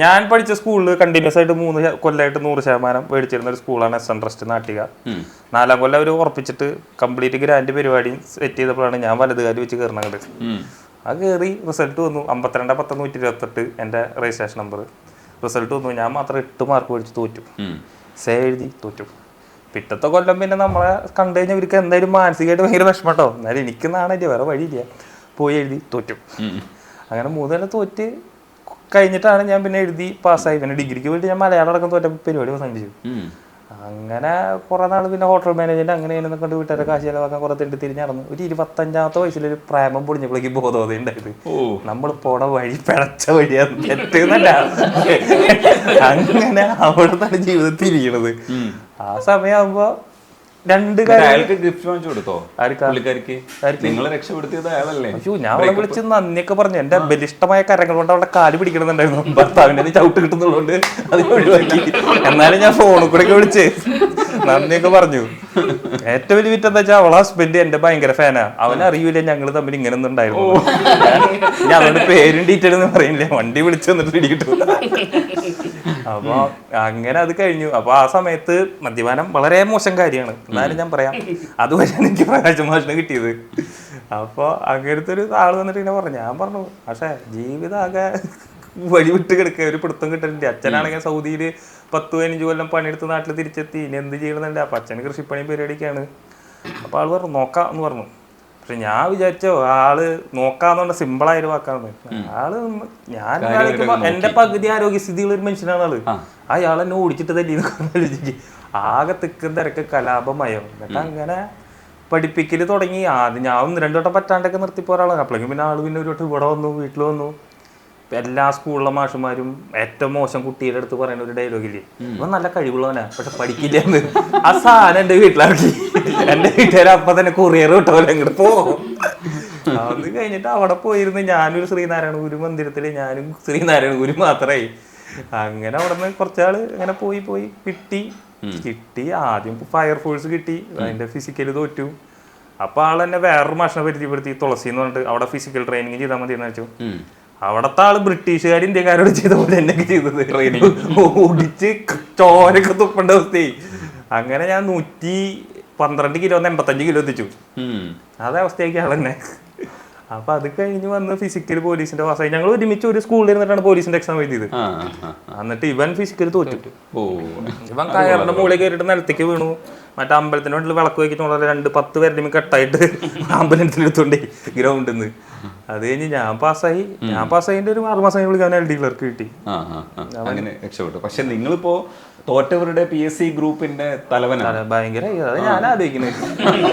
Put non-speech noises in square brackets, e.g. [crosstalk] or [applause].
ഞാൻ പഠിച്ച സ്കൂളിൽ കണ്ടിന്യൂസ് ആയിട്ട് മൂന്ന് കൊല്ലായിട്ട് കൊല്ലമായിട്ട് നൂറ് ശതമാനം മേടിച്ചിരുന്ന ഒരു സ്കൂളാണ് എസ് എൻ ട്രസ്റ്റ് നാട്ടിക. നാലാം കൊല്ലം അവർ ഉറപ്പിച്ചിട്ട് കംപ്ലീറ്റ് ഗ്രാൻഡ് പരിപാടി സെറ്റ് ചെയ്തപ്പോഴാണ് ഞാൻ വലതുകാരി വെച്ച് കയറുന്നത്. അത് കയറി റിസൾട്ട് വന്നു. അമ്പത്തിരണ്ട് പത്ത് നൂറ്റി ഇരുപത്തെട്ട് എന്റെ രജിസ്ട്രേഷൻ നമ്പർ റിസൾട്ട് വന്നു. ഞാൻ മാത്രം എട്ട് മാർക്ക് മേടിച്ച് തോറ്റു. സേ എഴുതി തോറ്റു. പിറ്റത്തെ കൊല്ലം പിന്നെ നമ്മളെ കണ്ടു കഴിഞ്ഞാൽ ഇവർക്ക് എന്തായാലും മാനസികമായിട്ട് ഭയങ്കര വിഷമം കേട്ടോ എന്നാലും എനിക്ക് നാണല്ലേ വേറെ വഴിയില്ല. പോയി എഴുതി തോറ്റു. അങ്ങനെ മൂന്ന് തോറ്റ് കഴിഞ്ഞിട്ടാണ് ഞാൻ പിന്നെ എഴുതി പാസ്സായി. പിന്നെ ഡിഗ്രിക്ക് വേണ്ടി ഞാൻ മലയാളം അടക്കം തോറ്റ പരിപാടി അവസാനിച്ചു അങ്ങനെ കുറെ നാൾ പിന്നെ ഹോട്ടൽ മാനേജ്മെന്റ് അങ്ങനെ ഇങ്ങനെ കൊണ്ട് വീട്ടുകാരെ കാശ് ചിലവാക്കാൻ കുറെ തെണ്ടി തിരിഞ്ഞ് നടന്നു. ഒരു ഇരുപത്തഞ്ചാമത്തെ വയസ്സിൽ ഒരു പ്രേമം പൊടിഞ്ഞപ്പോഴേക്ക് ബോധോദയം ഉണ്ടായത്. നമ്മൾ പോണ വഴി പിഴച്ച വഴിയാണ് തെറ്റെന്നല്ല. [laughs] അങ്ങനെ അവിടെ തന്നെ ജീവിതത്തിൽ ഇരിക്കണത് ആ സമയമാകുമ്പോ രണ്ട് അയാൾക്ക് ഗിഫ്റ്റ് വാങ്ങിച്ചു കൊടുത്തോ? പുള്ളിക്കാരിക്ക്? നിങ്ങളെ രക്ഷപ്പെടുത്തിയത് അയാളല്ലേ? അയ്യോ ഞാൻ അവളെ വിളിച്ച് നന്ദിയൊക്കെ പറഞ്ഞു. എന്റെ ബലിഷ്ടമായ കരങ്ങൾ കൊണ്ട് അവളുടെ കാൽ പിടിക്കണമെന്നുണ്ടായിരുന്നു. ഭർത്താവിന്റെ ചവിട്ട് കിട്ടുന്നതുകൊണ്ട് അത് [laughs] ഒഴിവാക്കി. എന്നാലും ഞാൻ ഫോണിൽ കൂടെ വിളിച്ച്. നന്ദിയൊക്കെ പറഞ്ഞു. ഏറ്റവും വലിയ വിറ്റ് എന്താ വെച്ചാൽ അവളെ ഹസ്ബൻഡ് എന്റെ ഭയങ്കര ഫാനാ അവൻ അറിയൂല ഞങ്ങൾ തമ്മിൽ ഇങ്ങനെ ഒന്നും ഉണ്ടായിരുന്നു ഞാൻ അതുകൊണ്ട് പേരും ഡീറ്റെയിൽ പറയില്ല വണ്ടി വിളിച്ചു വന്നിട്ട് ഇടിയിട്ടു. അപ്പൊ അങ്ങനെ അത് കഴിഞ്ഞു. അപ്പൊ ആ സമയത്ത് മദ്യപാനം വളരെ മോശം കാര്യമാണ്. എന്നാലും ഞാൻ പറയാം. അതുവരെയാണ് എനിക്ക് പ്രകാശ മാഷിന് കിട്ടിയത്. അപ്പൊ അങ്ങനത്തെ ഒരു ആൾ വന്നിട്ട് ഇങ്ങനെ പറഞ്ഞു. ഞാൻ പറഞ്ഞു പക്ഷേ ജീവിതം ആകെ വഴി വിട്ട് കിടക്കുക ഒരു പിടുത്തം കിട്ടലുണ്ട് അച്ഛനാണെങ്കിൽ സൗദിയിൽ പത്ത് പതിനഞ്ച് കൊല്ലം പണിയെടുത്ത് നാട്ടിൽ തിരിച്ചെത്തി. ഇനി എന്ത് ചെയ്യണമെന്നുണ്ട് അപ്പം അച്ഛന് കൃഷിപ്പണി പരിപാടിക്കാണ് അപ്പം ആൾ പറഞ്ഞു നോക്കാം എന്ന് പറഞ്ഞു. പക്ഷെ ഞാൻ വിചാരിച്ചോ ആൾ നോക്കാന്നുകൊണ്ട് സിമ്പിളായൊരു വാക്കാണ് ആൾ ഞാൻ എന്റെ പകുതി ആരോഗ്യസ്ഥിതിയുള്ള ഒരു മനുഷ്യനാണ് ആൾ. അയാൾ എന്നെ ഓടിച്ചിട്ട് തന്നെ ആകെ തിക്കും തിരക്ക് കലാപമയം. എന്നിട്ട് അങ്ങനെ പഠിപ്പിക്കൽ തുടങ്ങി. ആദ്യം ഞാൻ ഒന്ന് രണ്ടു വട്ടം പറ്റാണ്ടൊക്കെ നിർത്തിപ്പോ ഒരാളാണ്. അപ്പോഴേക്കും പിന്നെ ആൾ പിന്നെ ഒരു വട്ടം ഇവിടെ വന്നു വീട്ടിൽ വന്നു. എല്ലാ സ്കൂളിലെ മാഷുമാരും ഏറ്റവും മോശം കുട്ടിയുടെ അടുത്ത് പറയുന്ന ഒരു ഡയലോഗില്ലേ ഇവൻ നല്ല കഴിവുള്ളവനാ പക്ഷെ പഠിക്കില്ല എന്ന് ആ സാധനം എന്റെ വീട്ടിലാക്കി. എന്റെ വീട്ടുകാർ അപ്പൊ തന്നെ കൊറിയർ വിട്ടോലെ അങ്ങോട്ട് പോ അത് കഴിഞ്ഞിട്ട് അവിടെ പോയിരുന്ന് ഞാനൊരു ശ്രീനാരായണ ഗുരു മന്ദിരത്തിൽ ഞാനും ശ്രീനാരായണ ഗുരു മാത്രമായി അങ്ങനെ അവിടെ നിന്ന് കുറച്ചാൾ അങ്ങനെ പോയി പോയി. കിട്ടി. കിട്ടി. ആദ്യം ഫയർഫോഴ്സ് കിട്ടി. അതിന്റെ ഫിസിക്കൽ തോറ്റു. അപ്പൊ ആൾ എന്നെ വേറൊരു മാഷിനെ പരിചയപ്പെടുത്തി. തുളസി എന്ന് പറഞ്ഞിട്ട് അവിടെ ഫിസിക്കൽ ട്രെയിനിങ് ചെയ്താൽ മതി എന്ന് വെച്ചു അവിടത്തെ ആൾ ബ്രിട്ടീഷുകാർ ഇന്ത്യക്കാരോട് ചെയ്ത പോലെ എന്നൊക്കെ ചെയ്തത്. ട്രെയിനിങ് ഓടിച്ച് ചോരൊക്കെ തുപ്പേണ്ട അവസ്ഥയായി. അങ്ങനെ ഞാൻ നൂറ്റി പന്ത്രണ്ട് കിലോ എൺപത്തഞ്ച് കിലോ എത്തിച്ചു. അതേ അവസ്ഥയാക്കി തന്നെ. അപ്പൊ അത് കഴിഞ്ഞ് വന്ന് ഫിസിക്കൽ പോലീസിന്റെ പാസ്സായി ഞങ്ങൾ ഒരുമിച്ച് ഒരു സ്കൂളിൽ ഇരുന്നിട്ടാണ് പോലീസിന്റെ എക്സാം എഴുതിയത്. എന്നിട്ട് ഇവൻ ഫിസിക്കൽ തോറ്റു. ഓ. ഇവൻ കയറിന്റെ മുകളിൽ കയറിയിട്ട് നിലത്തേക്ക് വീണു. മറ്റേ അമ്പലത്തിന്റെ വീട്ടിൽ വിളക്ക് വയ്ക്കുന്നുള്ള രണ്ട് പത്ത് പേരുടെ കെട്ടായിട്ട് [laughs] അമ്പലത്തിൽ എടുത്തോണ്ടേ ഗ്രൗണ്ടിൽ നിന്ന് അത് കഴിഞ്ഞ് ഞാൻ പാസ്സായി. ഞാൻ പാസ്സായിന്റെ ഒരു ആറ് മാസം വിളിക്കാൻ എൽ ഡി ക്ലർക്ക് കിട്ടി. അങ്ങനെ രക്ഷപ്പെട്ടു. പക്ഷെ നിങ്ങളിപ്പോ തോറ്റവരുടെ പി എസ് സി ഗ്രൂപ്പിന്റെ തലവനാണ്. ഭയങ്കര അത് ഞാൻ ആലോചിക്കുന്നത്. [laughs]